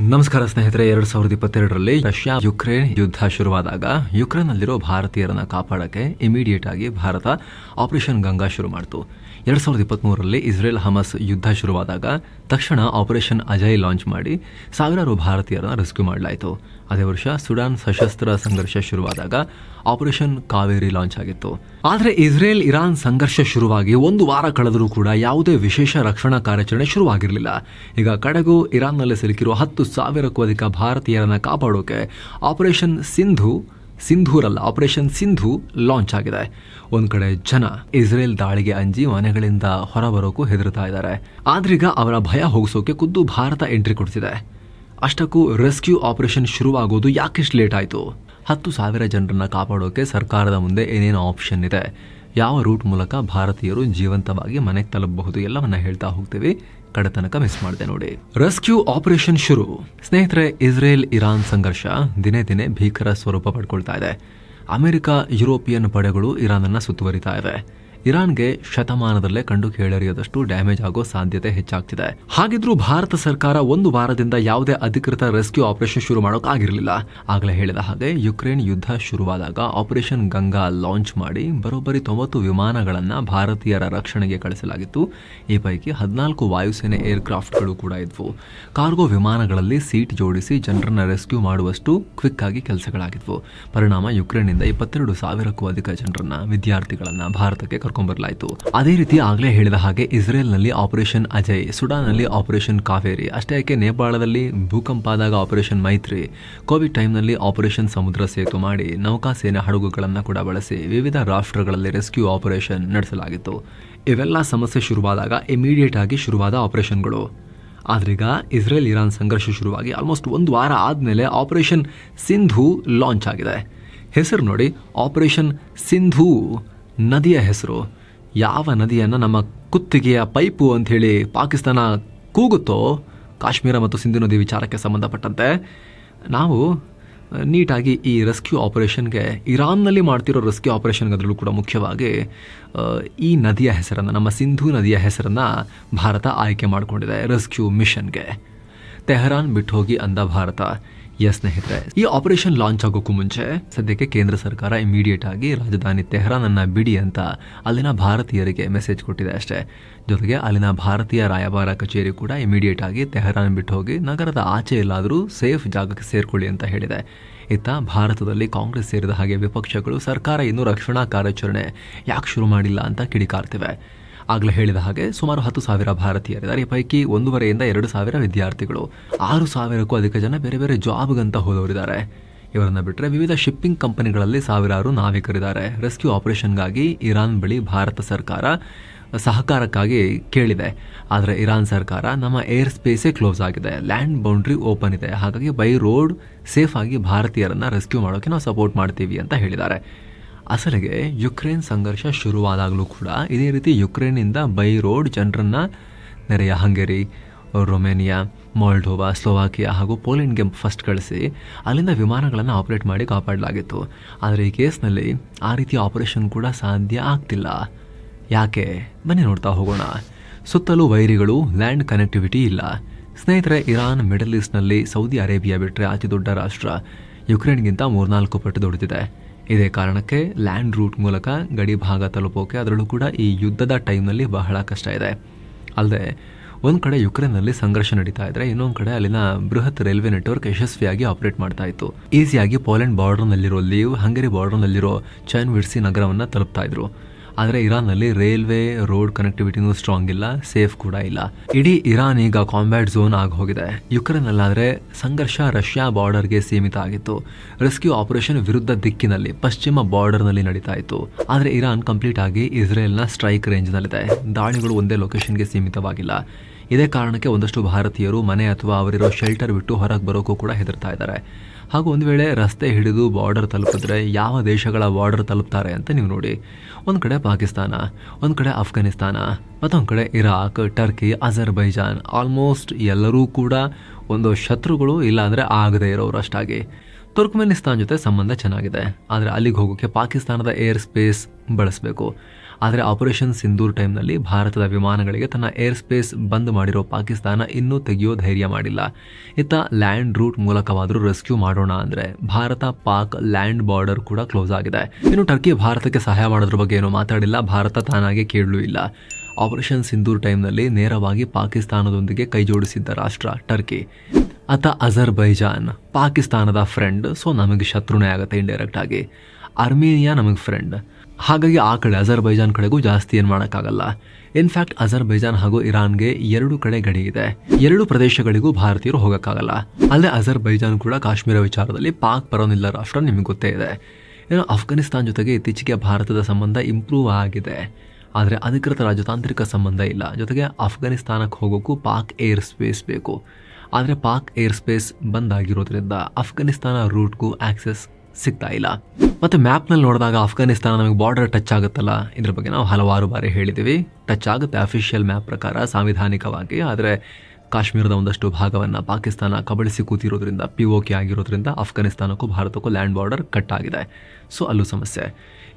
ನಮಸ್ಕಾರ ಸ್ನೇಹಿತರೆ, ಎರಡ್ ಸಾವಿರದ ಇಪ್ಪತ್ತೆರಡರಲ್ಲಿ ರಷ್ಯಾ ಯುಕ್ರೇನ್ ಯುದ್ಧ ಶುರುವಾದಾಗ ಯುಕ್ರೇನ್ ಅಲ್ಲಿರೋ ಭಾರತೀಯರನ್ನ ಕಾಪಾಡಕ್ಕೆ ಇಮಿಡಿಯೇಟ್ ಆಗಿ ಭಾರತ ಆಪರೇಷನ್ ಗಂಗಾ ಶುರು ಮಾಡಿತು. ಎರಡ್ ಸಾವಿರದ ಇಪ್ಪತ್ತ್ಮೂರರಲ್ಲಿ ಇಸ್ರೇಲ್ ಹಮಸ್ ಯುದ್ಧ ಶುರುವಾದಾಗ ತಕ್ಷಣ ಆಪರೇಷನ್ ಅಜಯ್ ಲಾಂಚ್ ಮಾಡಿ ಸಾವಿರಾರು ಭಾರತೀಯರನ್ನು ರೆಸ್ಕ್ಯೂ ಮಾಡಲಾಯಿತು. ಅದೇ ವರ್ಷ ಸುಡಾನ್ ಸಶಸ್ತ್ರ ಸಂಘರ್ಷ ಶುರುವಾದಾಗ ಆಪರೇಷನ್ ಕಾವೇರಿ ಲಾಂಚ್ ಆಗಿತ್ತು. ಆದರೆ ಇಸ್ರೇಲ್ ಇರಾನ್ ಸಂಘರ್ಷ ಶುರುವಾಗಿ ಒಂದು ವಾರ ಕಳೆದರೂ ಕೂಡ ಯಾವುದೇ ವಿಶೇಷ ರಕ್ಷಣಾ ಕಾರ್ಯಾಚರಣೆ ಶುರುವಾಗಿರಲಿಲ್ಲ. ಈಗ ಕಡೆಗೂ ಇರಾನ್ನಲ್ಲಿ ಸಿಲುಕಿರುವ ಹತ್ತು ಸಾವಿರಕ್ಕೂ ಅಧಿಕ ಭಾರತೀಯರನ್ನು ಕಾಪಾಡೋಕೆ ಆಪರೇಷನ್ ಸಿಂಧು ಸಿಂಧೂರಲ್ಲ ಆಪರೇಷನ್ ಸಿಂಧು ಲಾಂಚ್ ಆಗಿದೆ. ಒಂದು ಕಡೆ ಜನ ಇಸ್ರೇಲ್ ದಾಳಿಗೆ ಅಂಜಿ ಮನೆಗಳಿಂದ ಹೊರಬರೋಕ್ಕೂ ಹೆದರ್ತಾ ಇದ್ದಾರೆ. ಆದ್ರೀಗ ಅವರ ಭಯ ಹೋಗಿಸೋಕೆ ಖುದ್ದು ಭಾರತ ಎಂಟ್ರಿ ಕೊಡ್ತಿದೆ ಅಷ್ಟಕ್ಕೂ ರೆಸ್ಕ್ಯೂ ಆಪರೇಷನ್ ಶುರುವಾಗೋದು ಯಾಕೆಷ್ಟು ಲೇಟ್ ಆಯಿತು? ಹತ್ತು ಸಾವಿರ ಜನರನ್ನ ಕಾಪಾಡೋಕೆ ಸರ್ಕಾರದ ಮುಂದೆ ಏನೇನು ಆಪ್ಷನ್ ಇದೆ. ಯಾವ ರೂಟ್ ಮೂಲಕ ಭಾರತೀಯರು ಜೀವಂತವಾಗಿ ಮನೆಗೆ ತಲುಪಬಹುದು ಎಲ್ಲವನ್ನ ಹೇಳ್ತಾ ಹೋಗ್ತೀವಿ. ಕಡೆ ತನಕ ಮಿಸ್ ಮಾಡಿದೆ ನೋಡಿ. ರೆಸ್ಕ್ಯೂ ಆಪರೇಷನ್ ಶುರು. ಸ್ನೇಹಿತರೆ, ಇಸ್ರೇಲ್ ಇರಾನ್ ಸಂಘರ್ಷ ದಿನೇ ದಿನೇ ಭೀಕರ ಸ್ವರೂಪ ಪಡ್ಕೊಳ್ತಾ ಇದೆ. ಅಮೆರಿಕ, ಯುರೋಪಿಯನ್ ಪಡೆಗಳು ಇರಾನನ್ನು ಸುತ್ತುವರಿತಾ ಇವೆ ಇರಾನ್ಗೆ ಶತಮಾನದಲ್ಲೇ ಕಂಡು ಕೇಳರಿಯದಷ್ಟು ಡ್ಯಾಮೇಜ್ ಆಗೋ ಸಾಧ್ಯತೆ ಹೆಚ್ಚಾಗ್ತಿದೆ. ಹಾಗಿದ್ರೂ ಭಾರತ ಸರ್ಕಾರ ಒಂದು ವಾರದಿಂದ ಯಾವುದೇ ಅಧಿಕೃತ ರೆಸ್ಕ್ಯೂ ಆಪರೇಷನ್ ಶುರು ಮಾಡೋಕ್ಕಾಗಿರಲಿಲ್ಲ ಆಗಲೇ ಹೇಳಿದ ಹಾಗೆ ಯುಕ್ರೇನ್ ಯುದ್ಧ ಶುರುವಾದಾಗ ಆಪರೇಷನ್ ಗಂಗಾ ಲಾಂಚ್ ಮಾಡಿ ಬರೋಬ್ಬರಿ ತೊಂಬತ್ತು ವಿಮಾನಗಳನ್ನ ಭಾರತೀಯರ ರಕ್ಷಣೆಗೆ ಕಳಿಸಲಾಗಿತ್ತು. ಈ ಪೈಕಿ ಹದಿನಾಲ್ಕು ವಾಯುಸೇನೆ ಏರ್ಕ್ರಾಫ್ಟ್ಗಳು ಕೂಡ ಇದ್ವು. ಕಾರ್ಗೋ ವಿಮಾನಗಳಲ್ಲಿ ಸೀಟ್ ಜೋಡಿಸಿ ಜನರನ್ನ ರೆಸ್ಕ್ಯೂ ಮಾಡುವಷ್ಟು ಕ್ವಿಕ್ ಆಗಿ ಕೆಲಸಗಳಾಗಿದ್ವು. ಪರಿಣಾಮ ಯುಕ್ರೇನ್ನಿಂದ ಇಪ್ಪತ್ತೆರಡು ಸಾವಿರಕ್ಕೂ ಅಧಿಕ ಜನರನ್ನ ವಿದ್ಯಾರ್ಥಿಗಳನ್ನ ಭಾರತಕ್ಕೆ ಕರ್ಕೊಂಡ್ಬರಲಾಯಿತು ಅದೇ ರೀತಿ ಆಗಲೇ ಹೇಳಿದ ಹಾಗೆ ಇಸ್ರೇಲ್ನಲ್ಲಿ ಆಪರೇಷನ್ ಅಜಯ್, ಸುಡಾನ್ನಲ್ಲಿ ಆಪರೇಷನ್ ಕಾವೇರಿ, ಅಷ್ಟೇ ಯಾಕೆ ನೇಪಾಳದಲ್ಲಿ ಭೂಕಂಪ ಆದಾಗ ಆಪರೇಷನ್ ಮೈತ್ರಿ, ಕೋವಿಡ್ ಟೈಮ್ನಲ್ಲಿ ಆಪರೇಷನ್ ಸಮುದ್ರ ಸೇತು ಮಾಡಿ ನೌಕಾಸೇನೆ ಹಡಗುಗಳನ್ನು ಕೂಡ ಬಳಸಿ ವಿವಿಧ ರಾಷ್ಟ್ರಗಳಲ್ಲಿ ರೆಸ್ಕ್ಯೂ ಆಪರೇಷನ್ ನಡೆಸಲಾಗಿತ್ತು. ಇವೆಲ್ಲ ಸಮಸ್ಯೆ ಶುರುವಾದಾಗ ಇಮಿಡಿಯೇಟ್ ಆಗಿ ಶುರುವಾದ ಆಪರೇಷನ್ಗಳು. ಆದ್ರೀಗ ಇಸ್ರೇಲ್ ಇರಾನ್ ಸಂಘರ್ಷ ಶುರುವಾಗಿ ಆಲ್ಮೋಸ್ಟ್ ಒಂದು ವಾರ ಆದಮೇಲೆ ಆಪರೇಷನ್ ಸಿಂಧು ಲಾಂಚ್ ಆಗಿದೆ ಹೆಸರು ನೋಡಿ, ಆಪರೇಷನ್ ಸಿಂಧು. ನದಿಯ ಹೆಸರು. ಯಾವ ನದಿಯನ್ನು ನಮ್ಮ ಕುತ್ತಿಗೆಯ ಪೈಪು ಅಂಥೇಳಿ ಪಾಕಿಸ್ತಾನ ಕೂಗುತ್ತೋ, ಕಾಶ್ಮೀರ ಮತ್ತು ಸಿಂಧು ನದಿ ವಿಚಾರಕ್ಕೆ ಸಂಬಂಧಪಟ್ಟಂತೆ, ನಾವು ನೀಟಾಗಿ ಈ ರೆಸ್ಕ್ಯೂ ಆಪರೇಷನ್ಗೆ, ಇರಾನ್ನಲ್ಲಿ ಮಾಡ್ತಿರೋ ರೆಸ್ಕ್ಯೂ ಆಪರೇಷನ್ಗೆ ಅದರಲ್ಲೂ ಕೂಡ ಮುಖ್ಯವಾಗಿ ಈ ನದಿಯ ಹೆಸರನ್ನು, ನಮ್ಮ ಸಿಂಧು ನದಿಯ ಹೆಸರನ್ನು ಭಾರತ ಆಯ್ಕೆ ಮಾಡಿಕೊಂಡಿದೆ ರೆಸ್ಕ್ಯೂ ಮಿಷನ್ಗೆ. ತೆಹರಾನ್ ಬಿಟ್ಟು ಹೋಗಿ ಅಂದ ಭಾರತ. ಸ್ನೇಹಿತರೆ. ಈ ಆಪರೇಷನ್ ಲಾಂಚ್ ಆಗೋಕ್ಕೂ ಮುಂಚೆ ಸದ್ಯಕ್ಕೆ ಕೇಂದ್ರ ಸರ್ಕಾರ ಇಮಿಡಿಯೇಟ್ ಆಗಿ ರಾಜಧಾನಿ ತೆಹರಾನನ್ನ ಬಿಡಿ ಅಂತ ಅಲ್ಲಿನ ಭಾರತೀಯರಿಗೆ ಮೆಸೇಜ್ ಕೊಟ್ಟಿದೆ ಅಷ್ಟೇ. ಜೊತೆಗೆ ಅಲ್ಲಿನ ಭಾರತೀಯ ರಾಯಭಾರ ಕಚೇರಿ ಕೂಡ ಇಮಿಡಿಯೇಟ್ ಆಗಿ ತೆಹರಾನ್ ಬಿಟ್ಟು ಹೋಗಿ ನಗರದ ಆಚೆ ಎಲ್ಲಾದರೂ ಸೇಫ್ ಜಾಗಕ್ಕೆ ಸೇರ್ಕೊಳ್ಳಿ ಅಂತ ಹೇಳಿದೆ. ಇತ್ತ ಭಾರತದಲ್ಲಿ ಕಾಂಗ್ರೆಸ್ ಸೇರಿದ ಹಾಗೆ ವಿಪಕ್ಷಗಳು ಸರ್ಕಾರ ಇನ್ನೂ ರಕ್ಷಣಾ ಕಾರ್ಯಾಚರಣೆ ಯಾಕೆ ಶುರು ಮಾಡಿಲ್ಲ ಅಂತ ಕಿಡಿಕಾರ್ತಿವೆ. ಆಗಲೇ ಹೇಳಿದ ಹಾಗೆ ಸುಮಾರು ಹತ್ತು ಸಾವಿರ ಭಾರತೀಯರಿದ್ದಾರೆ. ಈ ಪೈಕಿ ಒಂದೂವರೆಯಿಂದ ಎರಡು ಸಾವಿರ ವಿದ್ಯಾರ್ಥಿಗಳು. ಆರು ಸಾವಿರಕ್ಕೂ ಅಧಿಕ ಜನ ಬೇರೆ ಬೇರೆ ಜಾಬ್ಗಂತ ಹೋದವರಿದ್ದಾರೆ. ಇವರನ್ನು ಬಿಟ್ಟರೆ ವಿವಿಧ ಶಿಪ್ಪಿಂಗ್ ಕಂಪನಿಗಳಲ್ಲಿ ಸಾವಿರಾರು ನಾವಿಕರಿದ್ದಾರೆ. ರೆಸ್ಕ್ಯೂ ಆಪರೇಷನ್ಗಾಗಿ ಇರಾನ್ ಬಳಿ ಭಾರತ ಸರ್ಕಾರ ಸಹಕಾರಕ್ಕಾಗಿ ಕೇಳಿದೆ. ಆದರೆ ಇರಾನ್ ಸರ್ಕಾರ ನಮ್ಮ ಏರ್ ಸ್ಪೇಸೇ ಕ್ಲೋಸ್ ಆಗಿದೆ. ಲ್ಯಾಂಡ್ ಬೌಂಡ್ರಿ ಓಪನ್ ಇದೆ. ಹಾಗಾಗಿ ಬೈ ರೋಡ್ ಸೇಫಾಗಿ ಭಾರತೀಯರನ್ನು ರೆಸ್ಕ್ಯೂ ಮಾಡೋಕ್ಕೆ ನಾವು ಸಪೋರ್ಟ್ ಮಾಡ್ತೀವಿ ಅಂತ ಹೇಳಿದ್ದಾರೆ. ಅಸಲಿಗೆ ಯುಕ್ರೇನ್ ಸಂಘರ್ಷ ಶುರುವಾದಾಗಲೂ ಕೂಡ ಇದೇ ರೀತಿ ಯುಕ್ರೇನಿಂದ ಬೈ ರೋಡ್ ಜನರನ್ನ ನೆರೆಯ ಹಂಗೇರಿ, ರೊಮೇನಿಯಾ, ಮಾಲ್ಡೋವಾ, ಸ್ಲೋವಾಕಿಯಾ ಹಾಗೂ ಪೋಲೆಂಡ್ಗೆ ಫಸ್ಟ್ ಕಳಿಸಿ ಅಲ್ಲಿಂದ ವಿಮಾನಗಳನ್ನು ಆಪರೇಟ್ ಮಾಡಿ ಕಾಪಾಡಲಾಗಿತ್ತು. ಆದರೆ ಈ ಕೇಸ್ನಲ್ಲಿ ಆ ರೀತಿಯ ಆಪರೇಷನ್ ಕೂಡ ಸಾಧ್ಯ ಆಗ್ತಿಲ್ಲ. ಯಾಕೆ? ಬನ್ನಿ ನೋಡ್ತಾ ಹೋಗೋಣ. ಸುತ್ತಲೂ ವೈರಿಗಳು, ಲ್ಯಾಂಡ್ ಕನೆಕ್ಟಿವಿಟಿ ಇಲ್ಲ. ಸ್ನೇಹಿತರೆ, ಇರಾನ್, ಮಿಡಲ್ ಈಸ್ಟ್ನಲ್ಲಿ ಸೌದಿ ಅರೇಬಿಯಾ ಬಿಟ್ಟರೆ ಅತಿ ದೊಡ್ಡ ರಾಷ್ಟ್ರ. ಯುಕ್ರೇನ್ಗಿಂತ ಮೂರ್ನಾಲ್ಕು ಪಟ್ಟು ದೊಡ್ಡದಿದೆ. ಇದೇ ಕಾರಣಕ್ಕೆ ಲ್ಯಾಂಡ್ ರೂಟ್ ಮೂಲಕ ಗಡಿ ಭಾಗ ತಲುಪೋಕೆ ಅದರಲ್ಲೂ ಕೂಡ ಈ ಯುದ್ಧದ ಟೈಮ್ನಲ್ಲಿ ಬಹಳ ಕಷ್ಟ ಇದೆ. ಅಲ್ಲದೆ, ಒಂದು ಕಡೆ ಯುಕ್ರೇನ್ನಲ್ಲಿ ಸಂಘರ್ಷ ನಡೀತಾ ಇದ್ರೆ ಇನ್ನೊಂದು ಕಡೆ ಅಲ್ಲಿನ ಬೃಹತ್ ರೈಲ್ವೆ ನೆಟ್ವರ್ಕ್ ಯಶಸ್ವಿಯಾಗಿ ಆಪರೇಟ್ ಮಾಡ್ತಾ ಇತ್ತು. ಈಸಿಯಾಗಿ ಪೋಲೆಂಡ್ ಬಾರ್ಡರ್ನಲ್ಲಿರೋ ಲೀವ್ ಹಂಗೇರಿ ಬಾರ್ಡರ್ನಲ್ಲಿರೋ ಚೈನ್ ವಿಡ್ಸಿ ನಗರವನ್ನು ತಲುಪ್ತಾ ಇದ್ರು. ಆದರೆ ಇರಾನ್ನಲ್ಲಿ ರೈಲ್ವೆ ರೋಡ್ ಕನೆಕ್ಟಿವಿಟಿನೂ ಸ್ಟ್ರಾಂಗ್ ಇಲ್ಲ ಸೇಫ್ ಕೂಡ ಇಲ್ಲ. ಇಡೀ ಇರಾನ್ ಈಗ ಕಾಂಬ್ಯಾಟ್ ಝೋನ್ ಆಗಿ ಹೋಗಿದೆ. ಯುಕ್ರೇನಲ್ಲಾದರೆ ಸಂಘರ್ಷ ರಷ್ಯಾ ಬಾರ್ಡರ್ಗೆ ಸೀಮಿತ ಆಗಿತ್ತು. ರೆಸ್ಕ್ಯೂ ಆಪರೇಷನ್ ವಿರುದ್ಧ ದಿಕ್ಕಿನಲ್ಲಿ, ಪಶ್ಚಿಮ ಬಾರ್ಡರ್ನಲ್ಲಿ ನಡೀತಾ ಇತ್ತು. ಆದರೆ ಇರಾನ್ ಕಂಪ್ಲೀಟ್ ಆಗಿ ಇಸ್ರೇಲ್ನ ಸ್ಟ್ರೈಕ್ ರೇಂಜ್ನಲ್ಲಿದೆ ದಾಳಿಗಳು ಒಂದೇ ಲೊಕೇಶನ್ಗೆ ಸೀಮಿತವಾಗಿಲ್ಲ. ಇದೇ ಕಾರಣಕ್ಕೆ ಒಂದಷ್ಟು ಭಾರತೀಯರು ಮನೆ ಅಥವಾ ಅವರಿರೋ ಶೆಲ್ಟರ್ ಬಿಟ್ಟು ಹೊರಗೆ ಬರೋಕ್ಕೂ ಕೂಡ ಹೆದರ್ತಾ ಇದ್ದಾರೆ. ಹಾಗೂ ಒಂದು ವೇಳೆ ರಸ್ತೆ ಹಿಡಿದು ಬಾರ್ಡರ್ ತಲುಪಿದ್ರೆ ಯಾವ ದೇಶಗಳ ಬಾರ್ಡರ್ ತಲುಪ್ತಾರೆ ಅಂತ ನೀವು ನೋಡಿ. ಒಂದು ಕಡೆ ಪಾಕಿಸ್ತಾನ, ಒಂದು ಕಡೆ ಅಫ್ಘಾನಿಸ್ತಾನ ಮತ್ತೊಂದು ಕಡೆ ಇರಾಕ್, ಟರ್ಕಿ, ಅಜರ್ಬೈಜಾನ್, ಆಲ್ಮೋಸ್ಟ್ ಎಲ್ಲರೂ ಕೂಡ ಒಂದು ಶತ್ರುಗಳು ಇಲ್ಲಾಂದರೆ ಆಗದೇ ಇರೋರು ಅಷ್ಟಾಗಿ. ತುರ್ಕ್ಮೆನಿಸ್ತಾನ್ ಜೊತೆ ಸಂಬಂಧ ಚೆನ್ನಾಗಿದೆ, ಆದರೆ ಅಲ್ಲಿಗೆ ಹೋಗೋಕ್ಕೆ ಪಾಕಿಸ್ತಾನದ ಏರ್ ಸ್ಪೇಸ್ ಬಳಸಬೇಕು. ಆದರೆ ಆಪರೇಷನ್ ಸಿಂಧೂರ್ ಟೈಮ್ನಲ್ಲಿ ಭಾರತದ ವಿಮಾನಗಳಿಗೆ ತನ್ನ ಏರ್ ಸ್ಪೇಸ್ ಬಂದ್ ಮಾಡಿರೋ ಪಾಕಿಸ್ತಾನ ಇನ್ನೂ ತೆಗೆಯೋ ಧೈರ್ಯ ಮಾಡಿಲ್ಲ. ಇತ್ತ ಲ್ಯಾಂಡ್ ರೂಟ್ ಮೂಲಕವಾದರೂ ರೆಸ್ಕ್ಯೂ ಮಾಡೋಣ ಅಂದರೆ ಭಾರತ ಪಾಕ್ ಲ್ಯಾಂಡ್ ಬಾರ್ಡರ್ ಕೂಡ ಕ್ಲೋಸ್ ಆಗಿದೆ. ಇನ್ನು ಟರ್ಕಿ ಭಾರತಕ್ಕೆ ಸಹಾಯ ಮಾಡೋದ್ರ ಬಗ್ಗೆ ಏನೂ ಮಾತಾಡಿಲ್ಲ, ಭಾರತ ತಾನಾಗೆ ಕೇಳಲೂ ಇಲ್ಲ. ಆಪರೇಷನ್ ಸಿಂಧೂರ್ ಟೈಮ್ನಲ್ಲಿ ನೇರವಾಗಿ ಪಾಕಿಸ್ತಾನದೊಂದಿಗೆ ಕೈಜೋಡಿಸಿದ್ದ ರಾಷ್ಟ್ರ ಟರ್ಕಿ. ಅತ ಅಜರ್ಬೈಜಾನ್, ಪಾಕಿಸ್ತಾನದ ಫ್ರೆಂಡ್, ಸೊ ನಮಗೆ ಶತ್ರುನೇ ಆಗುತ್ತೆ ಇಂಡೈರೆಕ್ಟ್ ಆಗಿ. ಅರ್ಮೇನಿಯಾ ನಮಗೆ ಫ್ರೆಂಡ್ ಹಾಗಾಗಿ ಆ ಕಡೆ ಅಜರ್ಬೈಜಾನ್ ಕಡೆಗೂ ಜಾಸ್ತಿ ಏನು ಮಾಡೋಕ್ಕಾಗಲ್ಲ. ಇನ್ಫ್ಯಾಕ್ಟ್ ಅಜರ್ಬೈಜಾನ್ ಹಾಗೂ ಇರಾನ್ಗೆ ಎರಡು ಕಡೆ ಗಡಿ ಇದೆ. ಎರಡು ಪ್ರದೇಶಗಳಿಗೂ ಭಾರತೀಯರು ಹೋಗೋಕ್ಕಾಗಲ್ಲ. ಅಲ್ಲದೆ ಅಜರ್ಬೈಜಾನ್ ಕೂಡ ಕಾಶ್ಮೀರ ವಿಚಾರದಲ್ಲಿ ಪಾಕ್ ಪರವನಿಲ್ಲ ರಾಷ್ಟ್ರ ನಿಮಗೆ ಗೊತ್ತೇ ಇದೆ. ಏನು ಅಫ್ಘಾನಿಸ್ತಾನ್ ಜೊತೆಗೆ ಇತ್ತೀಚೆಗೆ ಭಾರತದ ಸಂಬಂಧ ಇಂಪ್ರೂವ್ ಆಗಿದೆ. ಆದರೆ ಅಧಿಕೃತ ರಾಜತಾಂತ್ರಿಕ ಸಂಬಂಧ ಇಲ್ಲ. ಜೊತೆಗೆ ಅಫ್ಘಾನಿಸ್ತಾನಕ್ಕೆ ಹೋಗೋಕ್ಕೂ ಪಾಕ್ ಏರ್ ಸ್ಪೇಸ್ ಬೇಕು. ಆದರೆ ಪಾಕ್ ಏರ್ ಸ್ಪೇಸ್ ಬಂದ್ ಆಗಿರೋದ್ರಿಂದ ಅಫ್ಘಾನಿಸ್ತಾನ ರೂಟ್ಗೂ ಆಕ್ಸೆಸ್ ಸಿಗ್ತಾ ಇಲ್ಲ. ಮತ್ತು ಮ್ಯಾಪ್ನಲ್ಲಿ ನೋಡಿದಾಗ ಅಫ್ಘಾನಿಸ್ತಾನ ನಮಗೆ ಬಾರ್ಡರ್ ಟಚ್ ಆಗುತ್ತಲ್ಲ? ಇದ್ರ ಬಗ್ಗೆ ನಾವು ಹಲವಾರು ಬಾರಿ ಹೇಳಿದ್ದೀವಿ ಟಚ್ ಆಗುತ್ತೆ ಅಫಿಷಿಯಲ್ ಮ್ಯಾಪ್ ಪ್ರಕಾರ ಸಾಂವಿಧಾನಿಕವಾಗಿ. ಆದರೆ ಕಾಶ್ಮೀರದ ಒಂದಷ್ಟು ಭಾಗವನ್ನು ಪಾಕಿಸ್ತಾನ ಕಬಳಿಸಿ ಕೂತಿರೋದ್ರಿಂದ ಪಿ ಒ ಕೆ ಆಗಿರೋದ್ರಿಂದ ಅಫ್ಘಾನಿಸ್ತಾನಕ್ಕೂ ಭಾರತಕ್ಕೂ ಲ್ಯಾಂಡ್ ಬಾರ್ಡರ್ ಕಟ್ ಆಗಿದೆ. ಸೊ ಅಲ್ಲೂ ಸಮಸ್ಯೆ.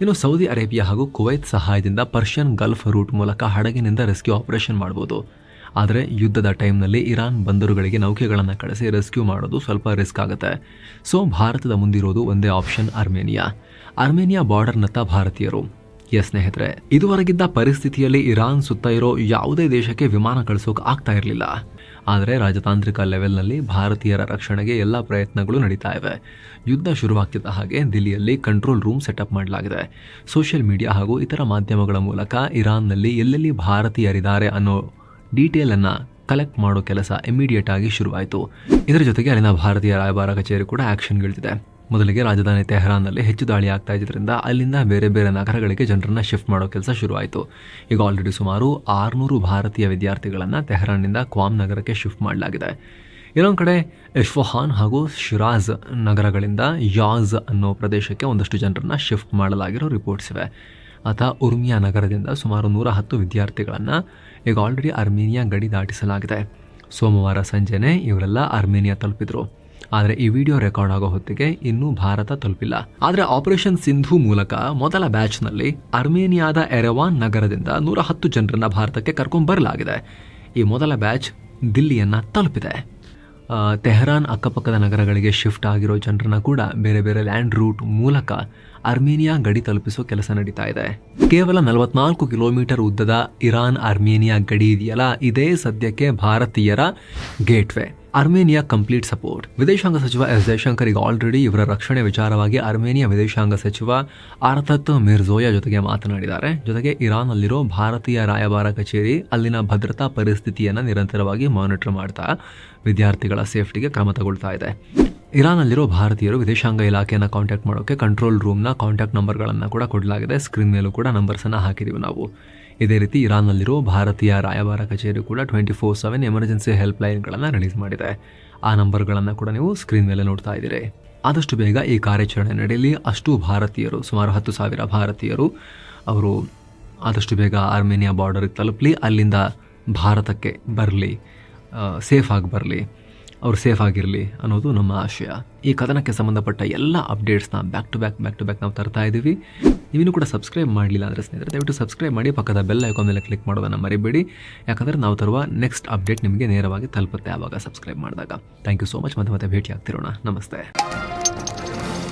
ಇನ್ನು ಸೌದಿ ಅರೇಬಿಯಾ ಹಾಗೂ ಕುವೈತ್ ಸಹಾಯದಿಂದ ಪರ್ಷಿಯನ್ ಗಲ್ಫ್ ರೂಟ್ ಮೂಲಕ ಹಡಗಿನಿಂದ ರೆಸ್ಕ್ಯೂ ಆಪರೇಷನ್ ಮಾಡ್ಬೋದು. ಆದರೆ ಯುದ್ಧದ ಟೈಮ್ನಲ್ಲಿ ಇರಾನ್ ಬಂದರುಗಳಿಗೆ ನೌಕೆಗಳನ್ನು ಕಳಿಸಿ ರೆಸ್ಕ್ಯೂ ಮಾಡೋದು ಸ್ವಲ್ಪ ರಿಸ್ಕ್ ಆಗುತ್ತೆ. ಸೊ ಭಾರತದ ಮುಂದಿರೋದು ಒಂದೇ ಆಪ್ಷನ್, ಅರ್ಮೇನಿಯಾ. ಅರ್ಮೇನಿಯಾ ಬಾರ್ಡರ್ನತ್ತ ಭಾರತೀಯರು. ಎಸ್ ಸ್ನೇಹಿತರೆ, ಇದುವರೆಗಿದ್ದ ಪರಿಸ್ಥಿತಿಯಲ್ಲಿ ಇರಾನ್ ಸುತ್ತ ಇರೋ ಯಾವುದೇ ದೇಶಕ್ಕೆ ವಿಮಾನ ಕಳಿಸೋಕೆ ಆಗ್ತಾ ಇರಲಿಲ್ಲ. ಆದರೆ ರಾಜತಾಂತ್ರಿಕ ಲೆವೆಲ್ನಲ್ಲಿ ಭಾರತೀಯರ ರಕ್ಷಣೆಗೆ ಎಲ್ಲ ಪ್ರಯತ್ನಗಳು ನಡೀತಾ ಇವೆ. ಯುದ್ಧ ಶುರುವಾಗ್ತಿದ್ದ ಹಾಗೆ ದಿಲ್ಲಿಯಲ್ಲಿ ಕಂಟ್ರೋಲ್ ರೂಮ್ ಸೆಟಪ್ ಮಾಡಲಾಗಿದೆ. ಸೋಷಿಯಲ್ ಮೀಡಿಯಾ ಹಾಗೂ ಇತರ ಮಾಧ್ಯಮಗಳ ಮೂಲಕ ಇರಾನ್ನಲ್ಲಿ ಎಲ್ಲೆಲ್ಲಿ ಭಾರತೀಯರಿದ್ದಾರೆ ಅನ್ನೋ ಡೀಟೇಲನ್ನು ಕಲೆಕ್ಟ್ ಮಾಡೋ ಕೆಲಸ ಇಮಿಡಿಯೇಟ್ ಆಗಿ ಶುರುವಾಯಿತು. ಇದರ ಜೊತೆಗೆ ಅಲ್ಲಿನ ಭಾರತೀಯ ರಾಯಭಾರ ಕಚೇರಿ ಕೂಡ ಆಕ್ಷನ್ಗಿಳಿದಿದೆ ಮೊದಲಿಗೆ ರಾಜಧಾನಿ ತೆಹರಾನ್ನಲ್ಲಿ ಹೆಚ್ಚು ದಾಳಿ ಆಗ್ತಾ ಇದ್ದರಿಂದ ಅಲ್ಲಿಂದ ಬೇರೆ ಬೇರೆ ನಗರಗಳಿಗೆ ಜನರನ್ನು ಶಿಫ್ಟ್ ಮಾಡೋ ಕೆಲಸ ಶುರುವಾಯಿತು. ಈಗ ಆಲ್ರೆಡಿ ಸುಮಾರು ಆರುನೂರು ಭಾರತೀಯ ವಿದ್ಯಾರ್ಥಿಗಳನ್ನು ತೆಹರಾನ್ನಿಂದ ಕ್ವಾಮ್ ನಗರಕ್ಕೆ ಶಿಫ್ಟ್ ಮಾಡಲಾಗಿದೆ. ಇನ್ನೊಂದು ಕಡೆ ಇಶ್ಫಹಾನ್ ಹಾಗೂ ಶಿರಾಜ್ ನಗರಗಳಿಂದ ಯಾಜ್ ಅನ್ನೋ ಪ್ರದೇಶಕ್ಕೆ ಒಂದಷ್ಟು ಜನರನ್ನು ಶಿಫ್ಟ್ ಮಾಡಲಾಗಿರೋ ರಿಪೋರ್ಟ್ಸ್ ಇವೆ. ಆತ ಉರ್ಮಿಯಾ ನಗರದಿಂದ ಸುಮಾರು ನೂರ ಹತ್ತು ವಿದ್ಯಾರ್ಥಿಗಳನ್ನು ಈಗ ಆಲ್ರೆಡಿ ಅರ್ಮೇನಿಯಾ ಗಡಿ ದಾಟಿಸಲಾಗಿದೆ. ಸೋಮವಾರ ಸಂಜೆನೇ ಇವರೆಲ್ಲ ಅರ್ಮೇನಿಯಾ ತಲುಪಿದ್ರು. ಆದರೆ ಈ ವಿಡಿಯೋ ರೆಕಾರ್ಡ್ ಆಗೋ ಹೊತ್ತಿಗೆ ಇನ್ನೂ ಭಾರತ ತಲುಪಿಲ್ಲ. ಆದರೆ ಆಪರೇಷನ್ ಸಿಂಧು ಮೂಲಕ ಮೊದಲ ಬ್ಯಾಚ್ನಲ್ಲಿ ಅರ್ಮೇನಿಯಾದ ಎರೆವಾನ್ ನಗರದಿಂದ ನೂರ ಹತ್ತು ಜನರನ್ನ ಭಾರತಕ್ಕೆ ಕರ್ಕೊಂಡ್ಬರಲಾಗಿದೆ ಈ ಮೊದಲ ಬ್ಯಾಚ್ ದಿಲ್ಲಿಯನ್ನು ತಲುಪಿದೆ. ತೆಹರಾನ್ ಅಕ್ಕಪಕ್ಕದ ನಗರಗಳಿಗೆ ಶಿಫ್ಟ್ ಆಗಿರೋ ಜನರನ್ನ ಕೂಡ ಬೇರೆ ಬೇರೆ ಲ್ಯಾಂಡ್ ರೂಟ್ ಮೂಲಕ ಅರ್ಮೇನಿಯಾ ಗಡಿ ತಲುಪಿಸೋ ಕೆಲಸ ನಡೀತಾ ಇದೆ. ಕೇವಲ ನಲವತ್ನಾಲ್ಕು ಕಿಲೋಮೀಟರ್ ಉದ್ದದ ಇರಾನ್ ಅರ್ಮೇನಿಯಾ ಗಡಿ ಇದೆಯಲ್ಲ, ಇದೇ ಸದ್ಯಕ್ಕೆ ಭಾರತೀಯರ ಗೇಟ್ವೇ ಅರ್ಮೇನಿಯಾ ಕಂಪ್ಲೀಟ್ ಸಪೋರ್ಟ್. ವಿದೇಶಾಂಗ ಸಚಿವ ಎಸ್ ಜಯಶಂಕರ್ ಈಗ ಆಲ್ರೆಡಿ ಇವರ ರಕ್ಷಣೆ ವಿಚಾರವಾಗಿ ಅರ್ಮೇನಿಯಾ ವಿದೇಶಾಂಗ ಸಚಿವ ಅರ್ಥತ್ ಮಿರ್ಜೋಯಾ ಜೊತೆಗೆ ಮಾತನಾಡಿದ್ದಾರೆ. ಜೊತೆಗೆ ಇರಾನ್ನಲ್ಲಿರೋ ಭಾರತೀಯ ರಾಯಭಾರ ಕಚೇರಿ ಅಲ್ಲಿನ ಭದ್ರತಾ ಪರಿಸ್ಥಿತಿಯನ್ನು ನಿರಂತರವಾಗಿ ಮಾನಿಟರ್ ಮಾಡ್ತಾ ವಿದ್ಯಾರ್ಥಿಗಳ ಸೇಫ್ಟಿಗೆ ಕ್ರಮ ತಗೊಳ್ತಾ ಇದೆ. ಇರಾನ್ನಲ್ಲಿರೋ ಭಾರತೀಯರು ವಿದೇಶಾಂಗ ಇಲಾಖೆಯನ್ನು ಕಾಂಟ್ಯಾಕ್ಟ್ ಮಾಡೋಕ್ಕೆ ಕಂಟ್ರೋಲ್ ರೂಮ್ನ ಕಾಂಟ್ಯಾಕ್ಟ್ ನಂಬರ್ಗಳನ್ನು ಕೂಡ ಕೊಡಲಾಗಿದೆ. ಸ್ಕ್ರೀನ್ ಮೇಲೂ ಕೂಡ ನಂಬರ್ಸನ್ನು ಹಾಕಿದ್ದೀವಿ ನಾವು. ಇದೇ ರೀತಿ ಇರಾನ್ನಲ್ಲಿರೋ ಭಾರತೀಯ ರಾಯಭಾರ ಕಚೇರಿ ಕೂಡ twenty four seven emergency help ಲೈನ್ಗಳನ್ನು release ಮಾಡಿದೆ. ಆ ನಂಬರ್ಗಳನ್ನು ಕೂಡ ನೀವು ಸ್ಕ್ರೀನ್ ಮೇಲೆ ನೋಡ್ತಾ ಇದ್ದೀರಿ. ಆದಷ್ಟು ಬೇಗ ಈ ಕಾರ್ಯಾಚರಣೆ ನಡೆಯಲಿ. ಅಷ್ಟು ಭಾರತೀಯರು, ಸುಮಾರು ಹತ್ತು ಸಾವಿರ ಭಾರತೀಯರು, ಅವರು ಆದಷ್ಟು ಬೇಗ ಆರ್ಮೇನಿಯಾ ಬಾರ್ಡರ್ಗೆ ತಲುಪಲಿ. ಅಲ್ಲಿಂದ ಭಾರತಕ್ಕೆ ಬರಲಿ ಸೇಫ್ ಆಗಿ ಬರಲಿ. ಅವ್ರು ಸೇಫ್ ಆಗಿರಲಿ ಅನ್ನೋದು ನಮ್ಮ ಆಶಯ. ಈ ಕಥನಕ್ಕೆ ಸಂಬಂಧಪಟ್ಟ ಎಲ್ಲ ಅಪ್ಡೇಟ್ಸ್ನ back to back back to back ನಾವು ತರ್ತಾ ಇದ್ದೀವಿ ನೀವಿನ್ನೂ ಕೂಡ ಸಬ್ಸ್ಕ್ರೈಬ್ ಮಾಡಲಿಲ್ಲ ಅಂದರೆ ಸ್ನೇಹಿತರೆ, ದಯವಿಟ್ಟು ಸಬ್ಸ್ಕ್ರೈಬ್ ಮಾಡಿ, ಪಕ್ಕದ ಬೆಲ್ ಐಕಾನ್ ಮೇಲೆ ಕ್ಲಿಕ್ ಮಾಡೋದನ್ನು ಮರಿಬೇಡಿ. ಯಾಕಂದರೆ ನಾವು ತರುವ ನೆಕ್ಸ್ಟ್ ಅಪ್ಡೇಟ್ ನಿಮಗೆ ನೇರವಾಗಿ ತಲುಪುತ್ತೆ ಆವಾಗ ಸಬ್ಸ್ಕ್ರೈಬ್ ಮಾಡಿದಾಗ. ಥ್ಯಾಂಕ್ ಯು ಸೋ ಮಚ್ ಮತ್ತೆ ಮತ್ತೆ ಭೇಟಿ ಆಗ್ತಿರೋಣ ನಮಸ್ತೆ.